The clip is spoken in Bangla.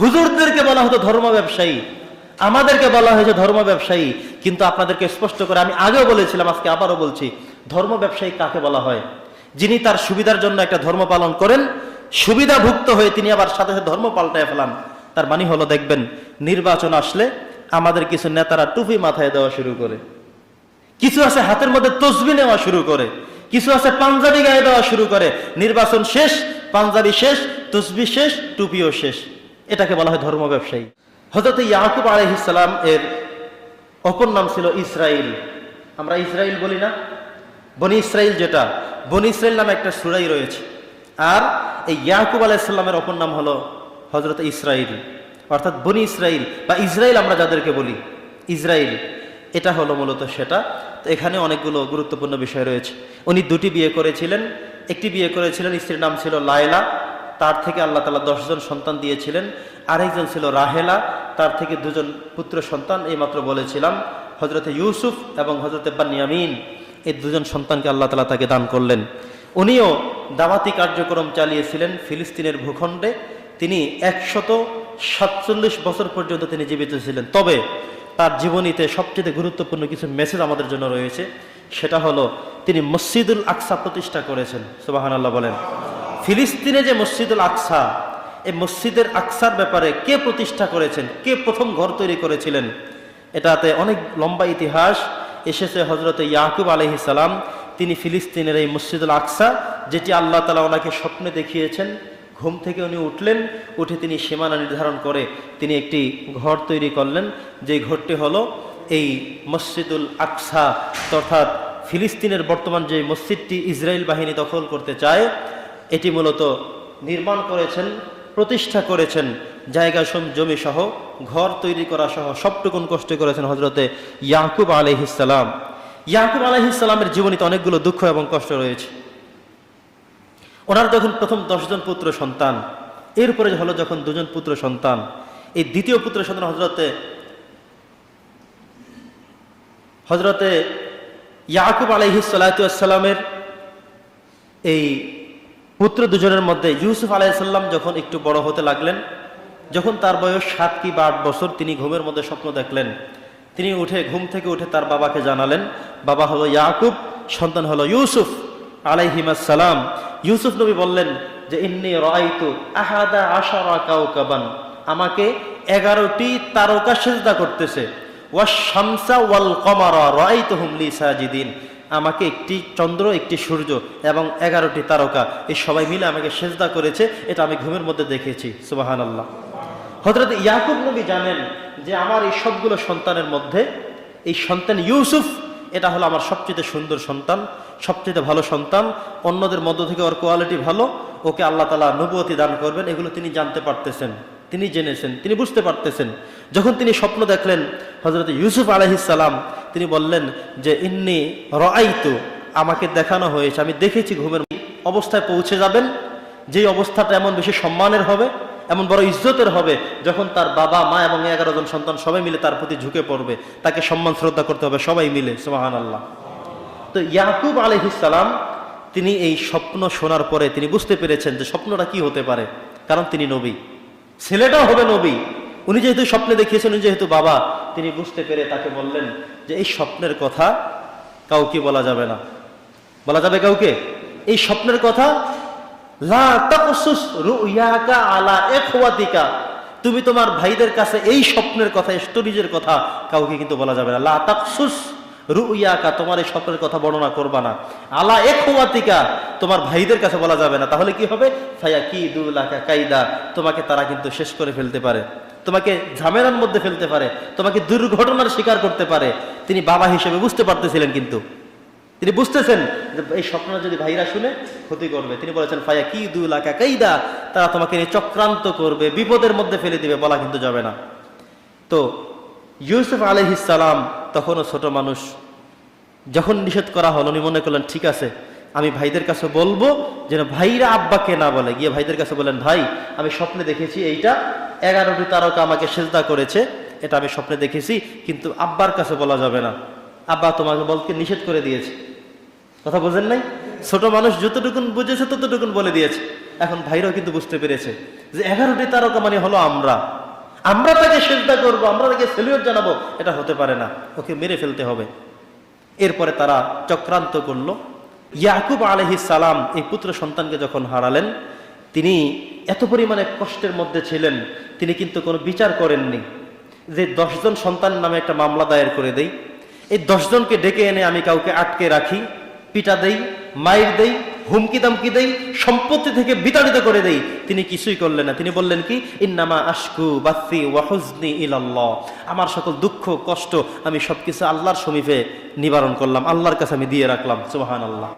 হুজুরদেরকে বলা হতো ধর্ম ব্যবসায়ী, আমাদেরকে বলা হয়েছে ধর্ম ব্যবসায়ী, কিন্তু আপনাদেরকে স্পষ্ট করে আমি আগেও বলেছিলাম, আজকে আবারও বলছি, ধর্ম ব্যবসায়ী কাকে বলা হয়? যিনি তার সুবিধার জন্য একটা ধর্ম পালন করেন, সুবিধাভুক্ত হয়ে তিনি আবার সাথে সাথে ধর্ম পাল্টায় ফেলান। তার মানে হলো, দেখবেন, নির্বাচন আসলে আমাদের কিছু নেতারা টুপি মাথায় দেওয়া শুরু করে। কিছু আছে হাতের মধ্যে তসবি নেওয়া শুরু করে। কিছু আছে পাঞ্জাবি গায়ে দেওয়া শুরু করে। নির্বাচন শেষ, পাঞ্জাবি শেষ, তসবি শেষ, টুপিও শেষ। এটাকে বলা হয় ধর্ম ব্যবসায়ী। হজরত ইয়াকুব আলহিসাম এর অপর নাম ছিল ইসরাইল। আমরা ইসরাইল বলি না। বনি ইসরাইল যেটা, বনি ইসরাইল নামে একটা সুরাই রয়েছে। আর এই ইয়াকুব আলাইসাল্লামের অপর নাম হলো হজরত ইসরাইল। অর্থাৎ বনি ইসরাইল বা ইসরাইল আমরা যাদেরকে বলি, ইসরাইল। এটা হলো মূলত সেটা। তো এখানে অনেকগুলো গুরুত্বপূর্ণ বিষয় রয়েছে। উনি দুটি বিয়ে করেছিলেন। একটি বিয়ে করেছিলেন, স্ত্রীর নাম ছিল লায়লা। তার থেকে আল্লাহ তালা দশজন সন্তান দিয়েছিলেন। আরেকজন ছিল রাহেলা, তার থেকে দুজন পুত্র সন্তান, এইমাত্র বলেছিলাম হজরতে ইউসুফ এবং হজরতে বানিয়ামিন এই দুজন সন্তানকে আল্লাহ তালা তাকে দান করলেন। উনিও দাওয়াতি কার্যক্রম চালিয়েছিলেন ফিলিস্তিনের ভূখণ্ডে। তিনি একশত সাতচল্লিশ বছর পর্যন্ত তিনি জীবিত ছিলেন। তবে তার জীবনীতে সবচেয়ে গুরুত্বপূর্ণ কিছু মেসেজ আমাদের জন্য রয়েছে। সেটা হলো, তিনি মসজিদুল আকসা প্রতিষ্ঠা করেছেন। সুবাহান আল্লাহ বলেন। ফিলিস্তিনে যে মসজিদুল আকসা, এই মসজিদের আকসার ব্যাপারে কে প্রতিষ্ঠা করেছেন, কে প্রথম ঘর তৈরি করেছিলেন, এটাতে অনেক লম্বা ইতিহাস। এসেছে হজরত ইয়াকুব আলহি সালাম, তিনি ফিলিস্তিনের এই মসজিদুল আকসা, যেটি আল্লাহ তালা ওনাকে স্বপ্নে দেখিয়েছেন। ঘুম থেকে উনি উঠলেন, উঠে তিনি সীমানা নির্ধারণ করে তিনি একটি ঘর তৈরি করলেন, যে ঘরটি হলো এই মসজিদুল আকসা। অর্থাৎ ফিলিস্তিনের বর্তমান যে মসজিদটি ইসরায়েল বাহিনী দখল করতে চায় এটি মূলত নির্মাণ করেছেন, প্রতিষ্ঠা করেছেন, জায়গা জমি সহ, ঘর তৈরি করা সহ সবটুকুন কষ্ট করেছেন হজরতে ইয়াকুব আলহিসাল্লাম ইয়াকুব আলহিসাল্লামের জীবনীতে অনেকগুলো দুঃখ এবং কষ্ট রয়েছে। ওনার যখন প্রথম দশজন পুত্র সন্তান, এরপরে হলো যখন দুজন পুত্র সন্তান, এই দ্বিতীয় পুত্র সন্তান হজরতে হজরতে ইয়াকুব আলহি সাল্লামের এই পুত্র দুজনের মধ্যে ইউসুফ আলাইসাল্লাম যখন একটু বড় হতে লাগলেন, যখন তার বয়স সাত কি বা আট বছর, তিনি ঘুমের মধ্যে স্বপ্ন দেখলেন। তিনি উঠে ঘুম থেকে উঠে তার বাবাকে জানালেন, বাবা হলো ইয়াকুব, সন্তান হলো ইউসুফ আলাইহিমাসালাম ইউসুফ নবী বললেন যে, ইন্নি রাইতু আহাদা আশারা কাউকাবান আমাকে এগারোটি তারকা সেজদা করতেছে। ওয়া শামসা ওয়াল কমারা রাইতুহুম লি সাজিদিন। আমাকে একটি চন্দ্র, একটি সূর্য এবং এগারোটি তারকা, এই সবাই মিলে আমাকে সেজদা করেছে। এটা আমি ঘুমের মধ্যে দেখেছি। সুবাহান আল্লাহ হজরত ইয়াকুব নবী জানেন যে আমার এই সবগুলো সন্তানের মধ্যে এই সন্তান ইউসুফ, এটা হলো আমার সবচেয়ে সুন্দর সন্তান, সবচেয়ে ভালো সন্তান। অন্যদের মধ্য থেকে ওর কোয়ালিটি ভালো। ওকে আল্লাহ তালা নবুয়তি দান করবেন। এগুলো তিনি জানতে পারতেছেন। তিনি জেনেছেন, তিনি বুঝতে পারতেছেন। যখন তিনি স্বপ্ন দেখলেন হজরত ইউসুফ আলহিসাল্লাম তিনি বললেন যে, ইন্নি রাইতু আমাকে দেখানো হয়েছে, আমি দেখেছি ঘুমের অবস্থায় পৌঁছে যাবেন, যেই অবস্থাটা এমন বেশি সম্মানের হবে, এমন বড় ইজ্জতের হবে, যখন তার বাবা, মা এবং এগারো জন সন্তান সবাই মিলে তার প্রতি ঝুঁকে পড়বে। তাকে সম্মান, শ্রদ্ধা করতে হবে, সবাই মিলে। সোহান আল্লাহ তো ইয়াকুব আলহিসাল্লাম তিনি এই স্বপ্ন শোনার পরে তিনি বুঝতে পেরেছেন যে, স্বপ্নটা কি হতে পারে? কারণ তিনি নবী। ছেলেটাও হবে নবী। উনি যেহেতু স্বপ্নে দেখিয়েছেন, উনি যেহেতু বাবা, তিনি বুঝতে পেরে তাকে বললেন যে, এই স্বপ্নের কথা কাউকে বলা যাবে না। বলা যাবে কাউকে? এই স্বপ্নের কথা আলা তুমি তোমার ভাইদের কাছে এই স্বপ্নের কথা, স্টোরিজের কথা কাউকে কিন্তু বলা যাবে না। লা রুয়াকা তোমার এই স্বপ্নের কথা বর্ণনা করবা না। আলা এখওয়াতিকা, তোমার ভাইদের কাছে বলা যাবে না। তাহলে কি হবে? ফায়া কি দুলাকা কাইদা, তোমাকে তারা কিন্তু শেষ করে ফেলতে পারে। তোমাকে ঝামেলার মধ্যে ফেলতে পারে। তোমাকে দুর্ঘটনার শিকার করতে পারে। তিনি বাবা হিসেবে বুঝতে পারতেছিলেন কিন্তু। তিনি বুঝতেছেন যে এই স্বপ্ন যদি ভাইরা শুনে, ক্ষতি করবে। তিনি বলেছেন ফায়া কি দুলাকা কাইদা, তারা তোমাকে চক্রান্ত করবে, বিপদের মধ্যে ফেলে দিবে বলা কিন্তু যাবে না। তো ইউসুফ আলহিসাল্লাম তখনও ছোট মানুষ যখন নিষেধ করা হলো, উনি মনে করলেন, ঠিক আছে, আমি ভাইদের কাছে বলব যেন ভাইরা আব্বাকে না বলে। গিয়ে ভাইদের কাছে বলেন ভাই, আমি স্বপ্নে দেখেছি এইটা, এগারোটি তারকা আমাকে সেজদা করেছে, এটা আমি স্বপ্নে দেখেছি, কিন্তু আব্বার কাছে বলা যাবে না। আব্বা তোমাকে বলতে নিষেধ করে দিয়েছে। কথা বোঝেন নাই? ছোট মানুষ যতটুকুন বুঝেছে, ততটুকুন বলে দিয়েছে। এখন ভাইরাও কিন্তু বুঝতে পেরেছে যে এগারোটি তারকা মানে হলো আমরা। আমরা তাকে শ্রদ্ধা করব, আমরা তাকে সেলিউট জানাব, এটা হতে পারে না। ওকে মেরে ফেলতে হবে। এরপরে তারা চক্রান্ত করল। ইয়াকুব আলহি সালাম এই পুত্র সন্তানকে যখন হারালেন, তিনি এত পরিমাণে কষ্টের মধ্যে ছিলেন, তিনি কিন্তু কোনো বিচার করেননি যে দশজন সন্তান নামে একটা মামলা দায়ের করে দেই। এই দশজনকে ডেকে এনে আমি কাউকে আটকে রাখি, পিটা দেই, মাইর দেই হুমকি দামকি দেই, সম্পত্তি থেকে বিতাড়িত করে দেই। তিনি কিছুই করলেন না। তিনি বললেন কি? ইন্নামা আশকু বাসি ওয়াহুজনি ইলাল্লাহ। আমার সকল দুঃখ, কষ্ট আমি সবকিছু আল্লাহর সমীপে নিবারণ করলাম, আল্লাহর কাছে আমি দিয়ে রাখলাম। সুবহানাল্লাহ। আল্লাহ